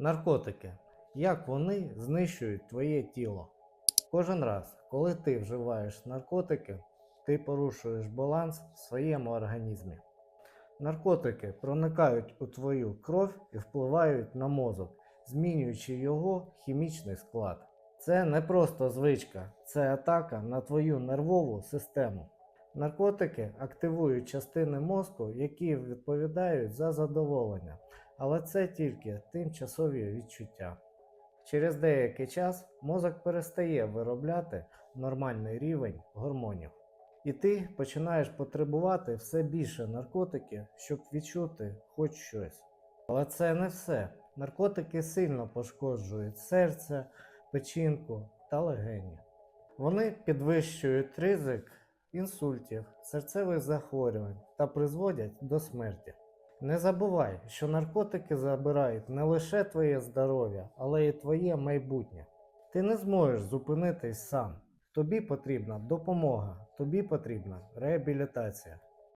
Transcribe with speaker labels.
Speaker 1: Наркотики. Як вони знищують твоє тіло? Кожен раз, коли ти вживаєш наркотики, ти порушуєш баланс в своєму організмі. Наркотики проникають у твою кров і впливають на мозок, змінюючи його хімічний склад. Це не просто звичка, це атака на твою нервову систему. Наркотики активують частини мозку, які відповідають за задоволення, але це тільки тимчасові відчуття. Через деякий час мозок перестає виробляти нормальний рівень гормонів. І ти починаєш потребувати все більше наркотиків, щоб відчути хоч щось. Але це не все. Наркотики сильно пошкоджують серце, печінку та легені. Вони підвищують ризик інсультів, серцевих захворювань та призводять до смерті. Не забувай, що наркотики забирають не лише твоє здоров'я, але й твоє майбутнє. Ти не зможеш зупинитись сам. Тобі потрібна допомога, тобі потрібна реабілітація.